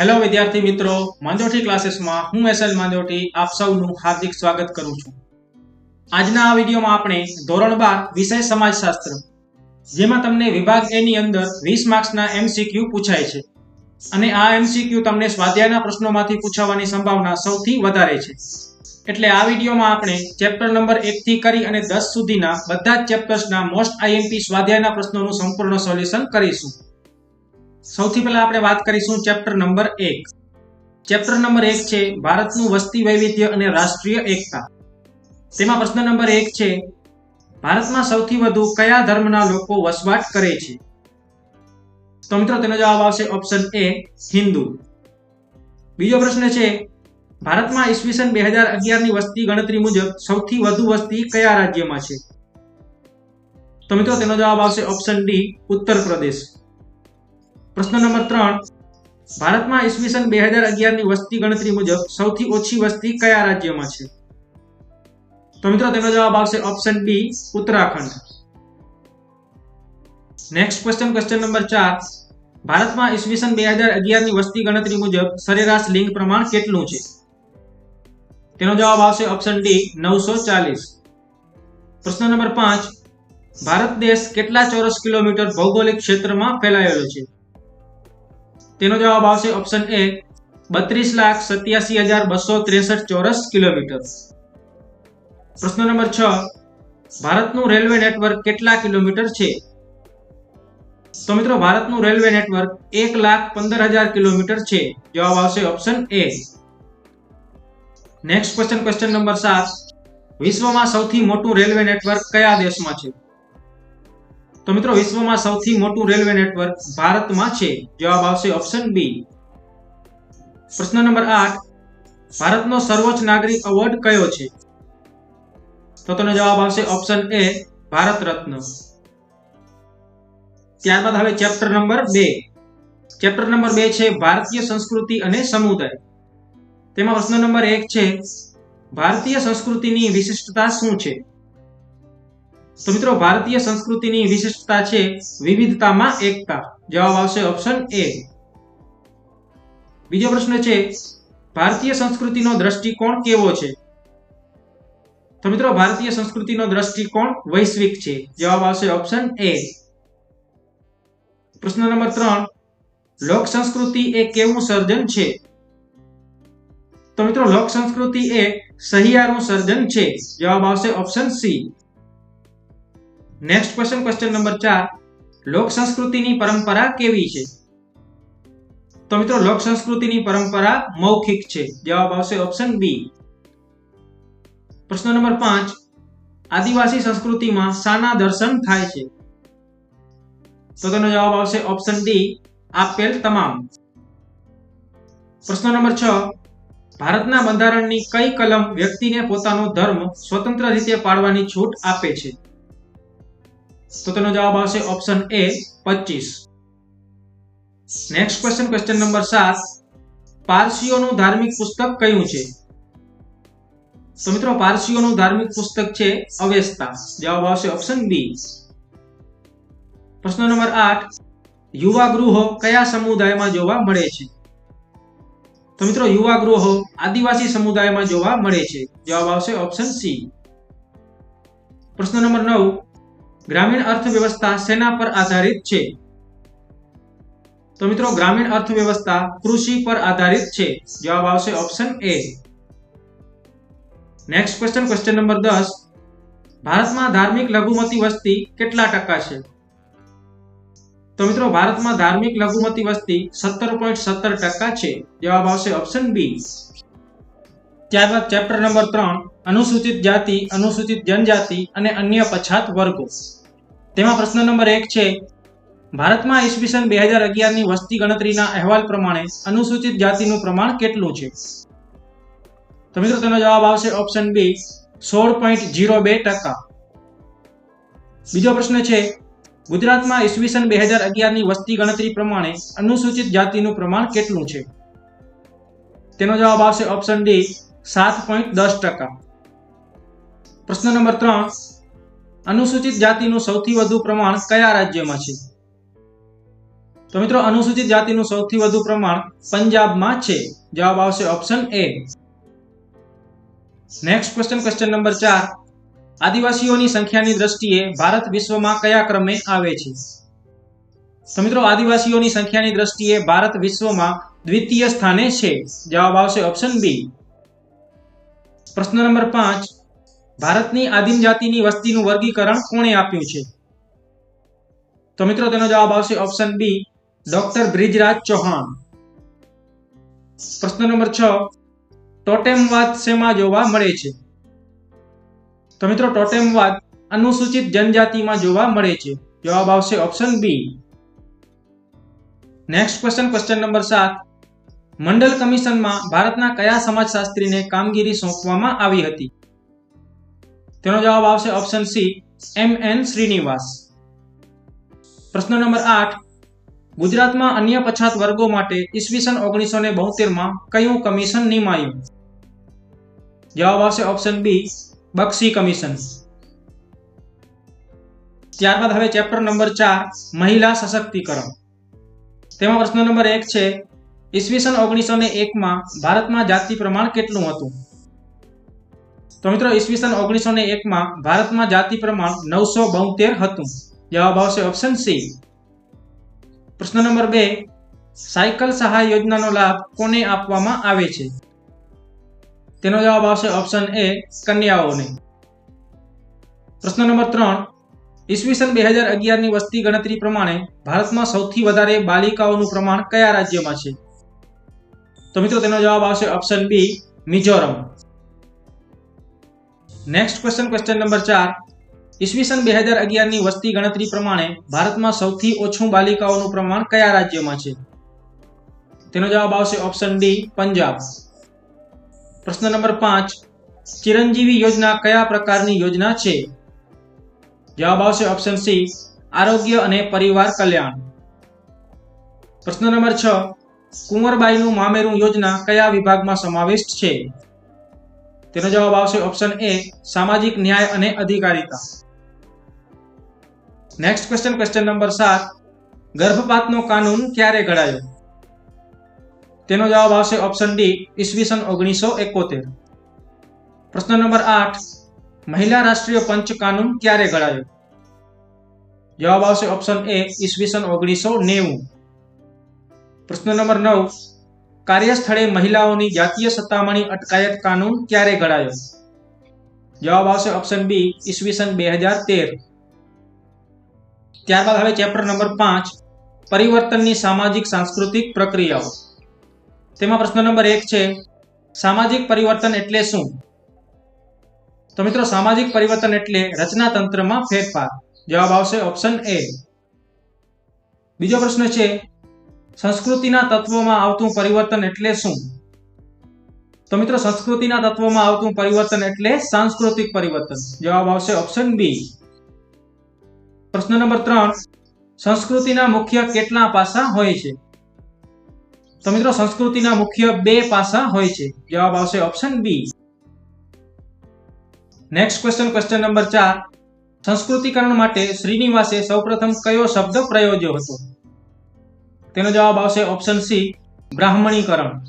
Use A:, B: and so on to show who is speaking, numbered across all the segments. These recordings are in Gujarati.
A: હેલો વિદ્યાર્થી મિત્રો. માંદોઠી ક્લાસીસમાં હું એસએલ માંદોઠી આપ સૌનું હાર્દિક સ્વાગત કરું છું. આજના આ વિડીયોમાં આપણે ધોરણ બાર વિષય સમાજશાસ્ત્ર, જેમાં તમને વિભાગ એ ની અંદર વીસ માર્ક્સના એમસીક્યુ પૂછાય છે. અને આ એમસીક્યુ તમને સ્વાધ્યાયના પ્રશ્નોમાંથી પૂછાવાની સંભાવના સૌથી વધારે છે. એટલે આ વિડીયોમાં આપણે ચેપ્ટર નંબર એકથી કરી અને દસ સુધીના બધા જ ચેપ્ટર્સના મોસ્ટ આઈએમપી સ્વાધ્યાયના પ્રશ્નોનું સંપૂર્ણ સોલ્યુશન કરીશું. સૌથી પહેલા આપણે વાત કરીશું ચેપ્ટર નંબર એક. ચેપ્ટર નંબર એક છે ભારતનું વસ્તી વૈવિધ્ય અને રાષ્ટ્રીય એકતા. તેમાં પ્રશ્ન નંબર એક છે, ભારતમાં સૌથી વધુ કયા ધર્મના લોકો વસવાટ કરે છે? તો મિત્રો તેનો જવાબ આવશે ઓપ્શન એ, હિન્દુ. બીજો પ્રશ્ન છે, ભારતમાં ઈસવીસન બે હજાર અગિયારની વસ્તી ગણતરી મુજબ સૌથી વધુ વસ્તી કયા રાજ્યમાં છે? તો મિત્રો તેનો જવાબ આવશે ઓપ્શન ડી ઉત્તર પ્રદેશ પ્રશ્ન નંબર ત્રણ. ભારતમાં ઈસવીસન બે હજાર અગિયારની વસ્તી ગણતરી મુજબ સૌથી ઓછી વસ્તી કયા રાજ્યમાં છે? તો મિત્રો તેનો જવાબ આવશે option B Uttarakhand. Next question question number ચાર. ભારતમાં ઈસવીસન બે હજાર અગિયારની વસ્તી ગણતરી મુજબ સરેરાશ લિંગ પ્રમાણ કેટલું છે? તેનો જવાબ આવશે ઓપ્શન ડી નવસો ચાલીસ. પ્રશ્ન નંબર પાંચ. ભારત દેશ કેટલા ચોરસ કિલોમીટર ભૌગોલિક ક્ષેત્રમાં ફેલાયેલો છે? તેનો જવાબ આવશે ઓપ્શન એ બત્રીસ લાખ સત્યાસી હજાર બસો ત્રેસઠ ચોરસ કિલોમીટર. પ્રશ્ન નંબર છ, ભારતનું રેલવે નેટવર્ક કેટલા કિલોમીટર છે? તો મિત્રો, ભારતનું રેલવે નેટવર્ક એક લાખ પંદર હજાર કિલોમીટર છે. જવાબ આવશે option A next question question number સાત. વિશ્વમાં સૌથી મોટું રેલવે નેટવર્ક કયા દેશમાં છે? તો મિત્રો, વિશ્વમાં સૌથી મોટું રેલવે નેટવર્ક ભારતમાં છે. જવાબ આવશે ઓપ્શન બી પ્રશ્ન નંબર આઠ. ભારતનો સર્વોચ્ચ નાગરિક એવોર્ડ કયો છે? તો તેનો જવાબ આવશે ઓપ્શન એ ભારત રત્ન. ત્યારબાદ હવે ચેપ્ટર નંબર બે. ચેપ્ટર નંબર બે છે ભારતીય સંસ્કૃતિ અને સમુદાય. તેમાં પ્રશ્ન નંબર એક છે, ભારતીય સંસ્કૃતિની વિશિષ્ટતા શું છે? તો મિત્રો, ભારતીય સંસ્કૃતિની વિશિષ્ટતા છે વિવિધતામાં એકતા. જવાબ આવશે ઓપ્શન એ બીજો પ્રશ્ન છે, ભારતીય સંસ્કૃતિનો દ્રષ્ટિકોણ કેવો છે? તો મિત્રો, ભારતીય સંસ્કૃતિનો દ્રષ્ટિકોણ વૈશ્વિક છે. જવાબ આવશે ઓપ્શન એ પ્રશ્ન નંબર ત્રણ. લોક સંસ્કૃતિ એ કેવું સર્જન છે? તો મિત્રો, લોક સંસ્કૃતિ એ સહિયારું સર્જન છે. જવાબ આવશે option C next question question number ચાર. લોક સંસ્કૃતિની પરંપરા કેવી છે? તો મિત્રો, લોક સંસ્કૃતિની પરંપરા મૌખિક છે. જવાબ આવશે ઓપ્શન બી પ્રશ્ન નંબર પાંચ. આદિવાસી સંસ્કૃતિમાં શાના દર્શન થાય છે? તો તેનો જવાબ આવશે ઓપ્શન ડી આપેલ તમામ. પ્રશ્ન નંબર છ. ભારતના બંધારણની કઈ કલમ વ્યક્તિને પોતાનો ધર્મ સ્વતંત્ર રીતે પાળવાની છૂટ આપે છે? તો તેનો જવાબ આવશે ઓપ્શન એ પચીસ. નેક્સ્ટ ક્વેશ્ચન ક્વેશ્ચન નંબર સાત. પારસીઓનું ધાર્મિક પુસ્તક કયું છે? તો મિત્રો, પારસીઓનું ધાર્મિક પુસ્તક છે અવેસ્તા જવાબ આવશે ઓપ્શન બી પ્રશ્ન નંબર આઠ. યુવા ગૃહો કયા સમુદાયમાં જોવા મળે છે? તો મિત્રો, યુવા ગૃહો આદિવાસી સમુદાયમાં જોવા મળે છે. જવાબ આવશે ઓપ્શન સી પ્રશ્ન નંબર નવ. ગ્રામીણ અર્થવ્યવસ્થા સેના પર આધારિત છે. તો મિત્રો, ગ્રામીણ અર્થવ્યવસ્થા કૃષિ પર આધારિત છે. જવાબ આવશે option A next question question number દસ. ભારતમાં ધાર્મિક લઘુમતી વસ્તી કેટલા ટકા છે? તો મિત્રો, ભારતમાં ધાર્મિક લઘુમતી વસ્તી સત્તર પોઈન્ટ સત્તર ટકા છે. જવાબ આવશે ઓપ્શન બી ત્યારબાદ ચેપ્ટર નંબર ત્રણ, અનુસૂચિત જાતિ, અનુસૂચિત જનજાતિ અને અન્ય પછાત વર્ગો. તેમાં પ્રશ્ન નંબર એક છે, ભારતમાં ઈસવીસન બે હજાર અગિયારની વસ્તી ગણતરીના અહેવાલ પ્રમાણે અનુસૂચિત જાતિનું પ્રમાણ કેટલું છે? તો મિત્રો તેનો જવાબ આવશે ઓપ્શન બી સોળ પોઈન્ટ જીરો બે ટકા. બીજો પ્રશ્ન છે, ગુજરાતમાં ઈસવીસન બે હજાર અગિયારની વસ્તી ગણતરી પ્રમાણે અનુસૂચિત જાતિનું પ્રમાણ કેટલું છે? તેનો જવાબ આવશે ઓપ્શન ડી સાત પોઈન્ટ દસ ટકા. પ્રશ્ન નંબર ત્રણ અનુસૂચિત જાતિનું સૌથી વધુ પ્રમાણ કયા રાજ્યમાં છે? તો મિત્રો, અનુસૂચિત જાતિનું સૌથી વધુ પ્રમાણ પંજાબમાં છે. જવાબ આવશે option A next question question number ચાર. આદિવાસીઓની સંખ્યાની દ્રષ્ટિએ ભારત વિશ્વમાં કયા ક્રમે આવે છે? તો મિત્રો, આદિવાસીઓની સંખ્યાની દ્રષ્ટિએ ભારત વિશ્વમાં દ્વિતીય સ્થાને છે. જવાબ આવશે ઓપ્શન બી પ્રશ્ન નંબર પાંચ. ભારતની આદિમ જાતિની વસ્તીનું વર્ગીકરણ કોણે આપ્યું છે? તો મિત્રો, તેનો જવાબ આવશે option B doctor Brijraj Chauhan. પ્રશ્ન નંબર છ, ટોટેમવાદ શેમાં જોવા મળે છે? તો મિત્રો, ટોટેમવાદ અનુસૂચિત જનજાતિમાં જોવા મળે છે. જવાબ આવશે option B next question question number સાત. મંડલ કમિશનમાં ભારતના કયા સમાજશાસ્ત્રીને કામગીરી સોંપવામાં આવી હતી? તેનો જવાબ આવશે option C M N Srinivas પ્રશ્ન નંબર આઠ, ગુજરાતમાં અન્ય પછાત વર્ગો માટે ઈસવીસન ઓગણીસો ને બોતેરમાં કયું કમિશન નિમાયું? જવાબ આવશે ઓપ્શન બી બક્ષી કમિશન. ત્યારબાદ હવે ચેપ્ટર નંબર ચાર, મહિલા સશક્તિકરણ. તેમાં પ્રશ્ન નંબર એક છે, ઈસવીસન ઓગણીસો ને એકમાં ભારતમાં જાતિ પ્રમાણ કેટલું હતું? તો મિત્રો ઈસવીસન ઓગણીસો ને એકમાં ભારતમાં જાતિ પ્રમાણ નવસો બોતેર હતું. જવાબ આવશે ઓપ્શન સી પ્રશ્ન નંબર બે, સાયકલ સહાય યોજનાનો લાભ કોને આપવામાં આવે છે? તેનો જવાબ આવશે ઓપ્શન એ કન્યાઓને. પ્રશ્ન નંબર ત્રણ ઈસવીસન બે હજાર અગિયારની વસ્તી ગણતરી પ્રમાણે ભારતમાં સૌથી વધારે બાલિકાઓનું પ્રમાણ કયા રાજ્યમાં છે? તો મિત્રો, તેનો જવાબ આવશે option B Mizoram. Next question question number ચાર. ઈસવીસન બે હજાર અગિયારની વસ્તી ગણતરી પ્રમાણે ભારતમાં સૌથી ઓછું બાલિકાઓનું પ્રમાણ કયા રાજ્યમાં છે? તેનો જવાબ આવશે ઓપ્શન ડી પંજાબ. પ્રશ્ન નંબર પાંચ. ચિરંજીવી યોજના કયા પ્રકારની યોજના છે? જવાબ આવશે ઓપ્શન સી આરોગ્ય અને પરિવાર કલ્યાણ. પ્રશ્ન નંબર છ. કુંવરબાઈનું મામેરું યોજના કયા વિભાગમાં સમાવિષ્ટ છે? તેનો જવાબ આવશે ઓપ્શન એ સામાજિક ન્યાય અને અધિકારિતા. નેક્સ્ટ ક્વેશ્ચન ક્વેશ્ચન નંબર સાત. ગર્ભપાતનો કાનૂન ક્યારે ઘડાયો? તેનો જવાબ આવશે ઓપ્શન ડી ઈસવીસન ઓગણીસો એકોતેર. પ્રશ્ન નંબર આઠ. મહિલા રાષ્ટ્રીય પંચ કાનૂન ક્યારે ઘડાયો? જવાબ આવશે ઓપ્શન એ ઈસવીસન ઓગણીસો નેવું. પ્રશ્ન નંબર નવ. કાર્યસ્થળે મહિલાઓની જાતીય સત્તામણી અટકાયત કાનૂન ક્યારે ઘડાયો? જવાબ આવશે ઓપ્શન બી ઈસવીસન બે હજાર તેર. ત્યારબાદ હવે ચેપ્ટર નંબર પાંચ, પરિવર્તનની સામાજિક સાંસ્કૃતિક પ્રક્રિયાઓ. તેમાં પ્રશ્ન નંબર એક છે, સામાજિક પરિવર્તન એટલે શું? તો મિત્રો, સામાજિક પરિવર્તન એટલે રચના તંત્રમાં ફેરફાર. જવાબ આવશે ઓપ્શન એ બીજો પ્રશ્ન છે સંસ્કૃતિના તત્વોમાં આવતું પરિવર્તન એટલે શું? તો મિત્રો, સંસ્કૃતિના તત્વોમાં આવતું પરિવર્તન એટલે સાંસ્કૃતિક પરિવર્તન. જવાબ આવશે ઓપ્શન બી પ્રશ્ન નંબર ત્રણ. સંસ્કૃતિના મુખ્ય કેટલા પાસા હોય છે? તો મિત્રો, સંસ્કૃતિના મુખ્ય બે પાસા હોય છે. જવાબ આવશે option B next question question number ચાર. સંસ્કૃતિકરણ માટે શ્રીનિવાસે સૌપ્રથમ કયો શબ્દ પ્રયોજ્યો હતો? તેનો જવાબ આવશે ઓપ્શન સી બ્રાહ્મણીકરણ.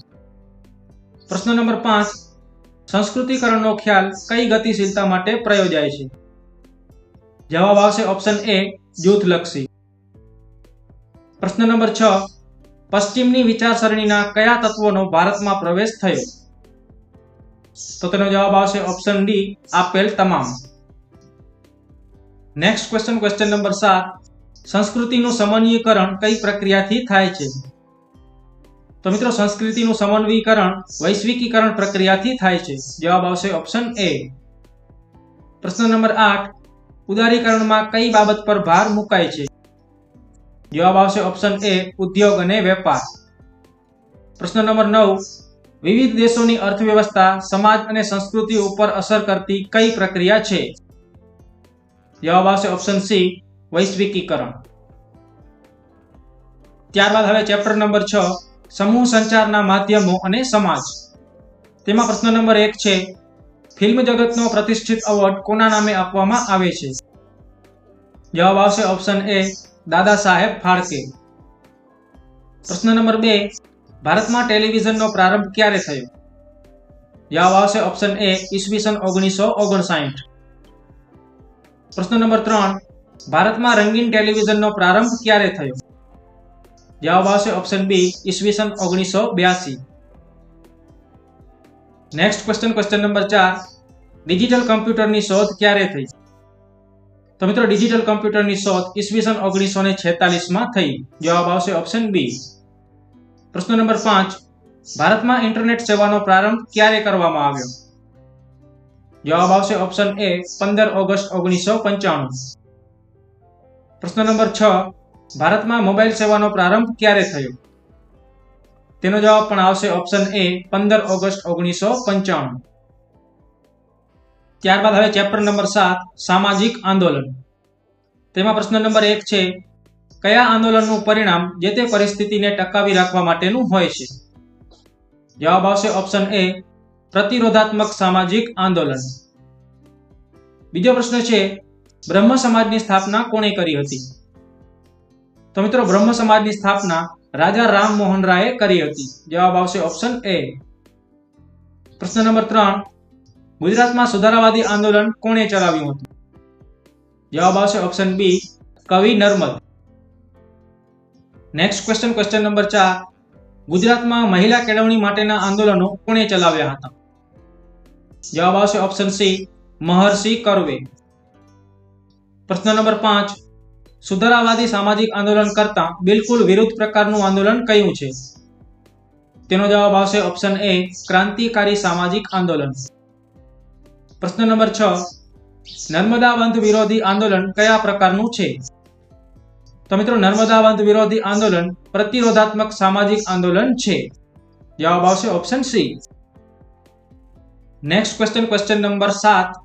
A: પ્રશ્ન નંબર પાંચ, સંસ્કૃતિકરણનો ખ્યાલ કઈ ગતિશીલતા માટે પ્રયોજાય છે? જવાબ આવશે ઓપ્શન એ જૂથલક્ષી. પ્રશ્ન નંબર છ, પશ્ચિમની વિચારસરણીના કયા તત્વોનો ભારતમાં પ્રવેશ થયો? તો તેનો જવાબ આવશે ઓપ્શન ડી આપેલ તમામ. નેક્સ્ટ ક્વેશ્ચન ક્વેશ્ચન નંબર સાત. સંસ્કૃતિનું સમન્વયકરણ કઈ પ્રક્રિયાથી થાય છે? તો મિત્રો, સંસ્કૃતિનું સમન્વયકરણ વૈશ્વિકીકરણ પ્રક્રિયાથી થાય છે. જવાબ આવશે ઓપ્શન એ પ્રશ્ન નંબર આઠ, ઉદારીકરણમાં કઈ બાબત પર ભાર મુકાય છે? જવાબ આવશે ઓપ્શન એ ઉદ્યોગ અને વેપાર. પ્રશ્ન નંબર નવ, વિવિધ દેશોની અર્થવ્યવસ્થા સમાજ અને સંસ્કૃતિ ઉપર અસર કરતી કઈ પ્રક્રિયા છે? જવાબ આવશે ઓપ્શન સી વૈશ્વિકીકરણ. ત્યારબાદ હવે ચેપ્ટર નંબર છ, સમૂહ સંચારના માધ્યમો અને સમાજ. તેમાં પ્રશ્ન નંબર એક છે, ફિલ્મ જગતનો પ્રતિષ્ઠિત એવોર્ડ કોના નામે આપવામાં આવે છે? જવાબ આવશે ઓપ્શન એ દાદા સાહેબ ફાળકે. પ્રશ્ન નંબર બે, ભારતમાં ટેલિવિઝનનો પ્રારંભ ક્યારે થયો? જવાબ આવશે ઓપ્શન એ ઈસવીસન ઓગણીસો ઓગણસાઠ. પ્રશ્ન નંબર ત્રણ ભારતમાં રંગીન ટેલિવિઝનનો પ્રારંભ ક્યારે થયો? જવાબ આવશે ઓપ્શન બી ઈસવીસન ઓગણીસો બ્યાસી. નેક્સ્ટ ક્વેશ્ચન ક્વેશ્ચન નંબર ચાર. ડિજિટલ કમ્પ્યુટરની શોધ ક્યારે થઈ? તો મિત્રો ડિજિટલ કમ્પ્યુટરની શોધ ઈસવીસન ઓગણીસો ને છેતાલીસમાં થઈ. જવાબ આવશે ઓપ્શન બી પ્રશ્ન નંબર પાંચ. ભારતમાં ઇન્ટરનેટ સેવાનો પ્રારંભ ક્યારે કરવામાં આવ્યો? જવાબ આવશે ઓપ્શન એ પંદર ઓગસ્ટ ઓગણીસો પંચાણું. પ્રશ્ન નંબર છ, ભારતમાં મોબાઈલ સેવાનો પ્રારંભ ક્યારે થયો? તેનો જવાબ પણ આવશે ઓપ્શન એ પંદર ઓગસ્ટ ઓગણીસો પંચાણું. ત્યારબાદ હવે ચેપ્ટર નંબર સાત, સામાજિક આંદોલન. તેમાં પ્રશ્ન નંબર એક છે, કયા આંદોલનનું પરિણામ જે તે પરિસ્થિતિને ટકાવી રાખવા માટેનું હોય છે? જવાબ આવશે ઓપ્શન એ પ્રતિરોધાત્મક સામાજિક આંદોલન. બીજો પ્રશ્ન છે બ્રહ્મ સમાજની સ્થાપના કોણે કરી હતી? તો મિત્રો, બ્રહ્મ સમાજની સ્થાપના રાજા રામ મોહન રાયે કરી હતી. જવાબ આવશે ઓપ્શન એ પ્રશ્ન નંબર ત્રણ. ગુજરાતમાં સુધારાવાદી આંદોલન કોણે ચલાવ્યું હતું? જવાબ આવશે ઓપ્શન બી કવિ Narmad. Next question question number ચાર. ગુજરાતમાં મહિલા કેળવણી માટેના આંદોલનો કોણે ચલાવ્યા હતા? જવાબ આવશે ઓપ્શન સી મહર્ષિ કરવે. પ્રશ્ન નંબર પાંચ. સુધારાવાદી સામાજિક આંદોલન કરતા બિલકુલ વિરુદ્ધ પ્રકારનું આંદોલન કયું છે? તેનો જવાબ આવશે ઓપ્શન એ ક્રાંતિકારી સામાજિક આંદોલન. પ્રશ્ન નંબર છ. નર્મદા બંધ વિરોધી આંદોલન કયા પ્રકારનું છે? તો મિત્રો નર્મદા બંધ વિરોધી આંદોલન પ્રતિરોધાત્મક સામાજિક આંદોલન છે. જવાબ આવશે option C next question question number સાત.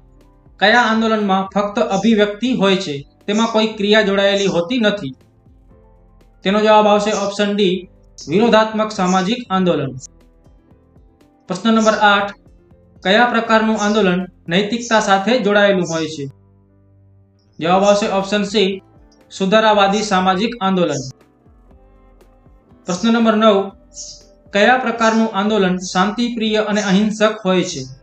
A: કયા આંદોલનમાં ફક્ત અભિવ્યક્તિ હોય છે? તેમાં કોઈ ક્રિયા જોડાયેલી હોતી નથી. તેનો જવાબ આવશે ઓપ્શન ડી, વિરોધાત્મક સામાજિક આંદોલન. પ્રશ્ન નંબર આઠ, કયા પ્રકારનું આંદોલન નૈતિકતા સાથે જોડાયેલું હોય છે? જવાબ આવશે ઓપ્શન સી, સુધારાવાદી સામાજિક આંદોલન. પ્રશ્ન નંબર નવ, કયા પ્રકારનું આંદોલન શાંતિપ્રિય અને અહિંસક હોય છે?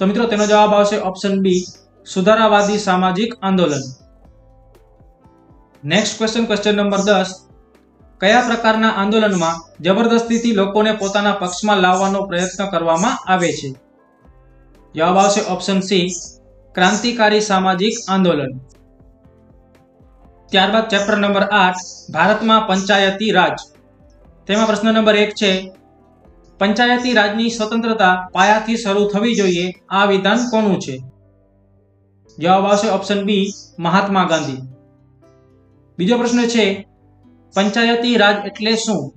A: તો મિત્રો, તેનો જવાબ આવશે ઓપ્શન બી સુધારાવાદી સામાજિક આંદોલન. નેક્સ્ટ ક્વેશ્ચન ક્વેશ્ચન નંબર દસ. કયા પ્રકારના આંદોલનમાં જબરદસ્તીથી લોકોને પોતાના પક્ષમાં લાવવાનો પ્રયત્ન કરવામાં આવે છે? જવાબ આવશે ઓપ્શન સી ક્રાંતિકારી સામાજિક આંદોલન. ત્યારબાદ ચેપ્ટર નંબર આઠ, ભારતમાં પંચાયતી રાજ. તેમાં પ્રશ્ન નંબર એક છે પંચાયતી રાજની સ્વતંત્રતા પાયાથી શરૂ થવી જોઈએ, આ વિધાન કોનું છે? જવાબ આવશે ઓપ્શન બી મહાત્મા ગાંધી. બીજો પ્રશ્ન છે, પંચાયતી રાજ એટલે શું?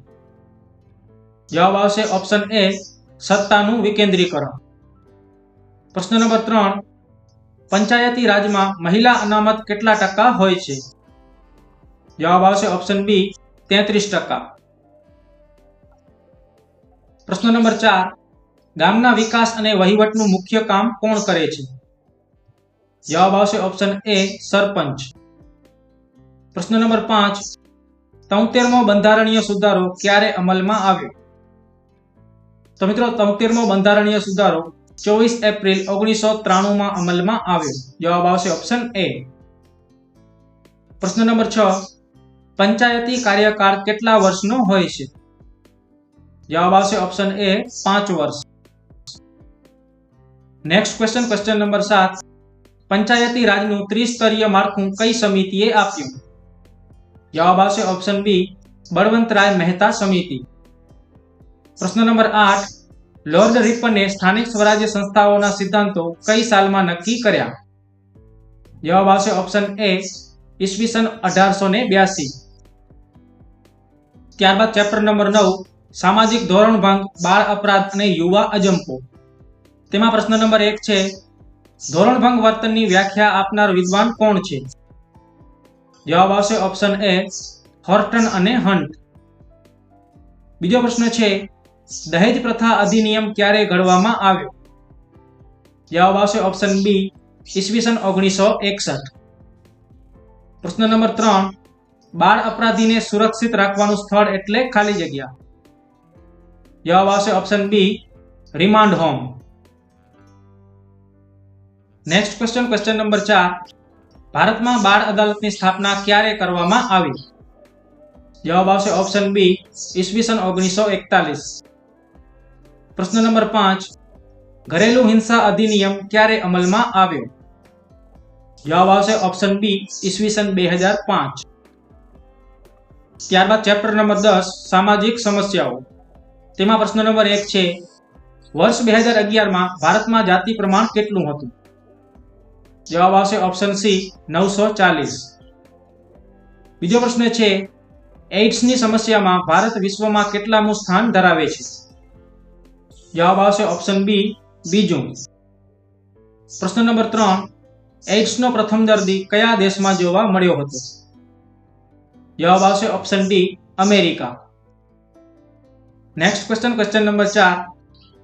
A: જવાબ આવશે ઓપ્શન એ સત્તાનું વિકેન્દ્રીકરણ. પ્રશ્ન નંબર ત્રણ, પંચાયતી રાજમાં મહિલા અનામત કેટલા ટકા હોય છે? જવાબ આવશે ઓપ્શન બી તેત્રીસ ટકા. પ્રશ્ન નંબર ચાર, ગામના વિકાસ અને વહીવટનું મુખ્ય કામ કોણ કરે છે? જવાબ આવશે ઓપ્શન એ સરપંચ. પ્રશ્ન નંબર પાંચ, તોતેરમો બંધારણીય સુધારો ક્યારે અમલમાં આવ્યો? તો મિત્રો, તોતેરમો બંધારણીય સુધારો ચોવીસ એપ્રિલ ઓગણીસો ત્રાણુંમાં અમલમાં આવ્યો. જવાબ આવશે ઓપ્શન એ પ્રશ્ન નંબર છ, પંચાયતી કાર્યકાળ કેટલા વર્ષનો હોય છે? જવાબ આવશે ઓપ્શન એ પાંચ વર્ષ નેક્સ્ટ ક્વેશ્ચન ક્વેશ્ચન નંબર સાત પંચાયતી રાજનું ત્રિસ્તરીય માળખું કઈ સમિતિએ આપ્યું? જવાબ આવશે ઓપ્શન બી બળવંતરાય મહેતા સમિતિ। પ્રશ્ન નંબર આઠ લોર્ડ રિપને સ્થાનિક સ્વરાજ્ય સંસ્થાઓના સિદ્ધાંતો કઈ સાલમાં નક્કી કર્યા? જવાબ આવશે ઓપ્શન એ ઈસવીસન અઢારસો ને બ્યાસી. ત્યારબાદ ચેપ્ટર નંબર નવ સામાજિક ધોરણ ભંગ, બાળ અપરાધ અને યુવા અજંપો. તેમાં પ્રશ્ન નંબર એક છે ધોરણભંગ વર્તનની વ્યાખ્યા આપનાર વિદ્વાન કોણ છે? જવાબ આવશે ઓપ્શન એ હોર્ટન અને હન્ટ. બીજો પ્રશ્ન છે, દહેજ પ્રથા અધિનિયમ ક્યારે ઘડવામાં આવ્યો? જવાબ આવશે ઓપ્શન બી ઈસવીસન ઓગણીસો એકસઠ. પ્રશ્ન નંબર ત્રણ, બાળ અપરાધીને સુરક્ષિત રાખવાનું સ્થળ એટલે ખાલી જગ્યા. જવાબ આવશે option B remand home next question question number ચાર ભારતમાં બાળ અદાલતની સ્થાપના ક્યારે કરવામાં આવી જવાબ આવશે ઓપ્શન બી ઈસવીસન ઓગણીસો એકતાલીસ પ્રશ્ન નંબર પાંચ ઘરેલુ હિંસા અધિનિયમ ક્યારે અમલમાં આવ્યો જવાબ આવશે ઓપ્શન બી ઈસવીસન બે હજાર પાંચ ત્યારબાદ ચેપ્ટર નંબર દસ સામાજિક સમસ્યાઓ તેમાં પ્રશ્ન નંબર એક છે, વર્ષ બે હજાર અગિયારમાં ભારતમાં જાતિ પ્રમાણ કેટલું હતું? જવાબ આવશે ઓપ્શન સી, નવસો ચાલીસ. બીજો પ્રશ્ન છે એઇડ્સની સમસ્યામાં ભારત વિશ્વમાં કેટલામું સ્થાન ધરાવે છે? જવાબ આવશે ઓપ્શન બી, બીજું. પ્રશ્ન નંબર ત્રણ એઇડ્સનો પ્રથમ દર્દી કયા દેશમાં જોવા મળ્યો હતો? જવાબ આવશે option D, America. Next question question number ચાર.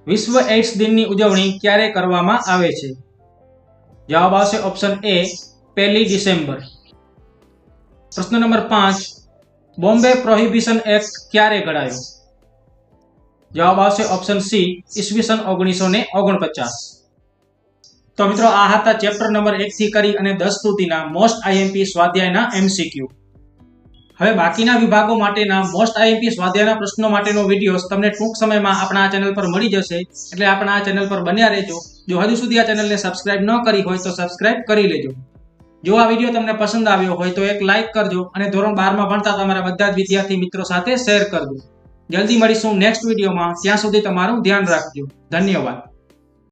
A: વિશ્વ એઇડ્સ દિનની ઉજવણી ક્યારે કરવામાં આવે છે? જવાબ આવશે ઓપ્શન એ પહેલી ડિસેમ્બર. પ્રશ્ન નંબર પાંચ. બોમ્બે પ્રોહિબિશન એક્ટ ક્યારે ઘડાયો? જવાબ આવશે ઓપ્શન સી ઈસવીસન ઓગણીસો ને ઓગણપચાસ. તો મિત્રો, આ હતા ચેપ્ટર નંબર એક થી કરી અને દસ સુધીના મોસ્ટ આઈએમપી સ્વાધ્યાયના એમસીક્યુ હવે બાકીના વિભાગો માટેના મોસ્ટ આઈએમપી સ્વાધ્યાયના પ્રશ્નો માટેનો વીડિયો તમને ટૂંક સમયમાં આપણા આ ચેનલ પર મળી જશે. એટલે આપણા આ ચેનલ પર બન્યા રહેજો. જો હજુ સુધી આ ચેનલને સબસ્ક્રાઇબ ન કરી હોય તો સબસ્ક્રાઇબ કરી લેજો. જો આ વીડિયો તમને પસંદ આવ્યો હોય તો એક લાઇક કરજો અને ધોરણ બારમાં ભણતા તમારા બધા જ વિદ્યાર્થી મિત્રો સાથે શેર કરજો. જલ્દી મળીશું નેક્સ્ટ વિડીયોમાં ત્યાં સુધી તમારું ધ્યાન રાખજો. ધન્યવાદ.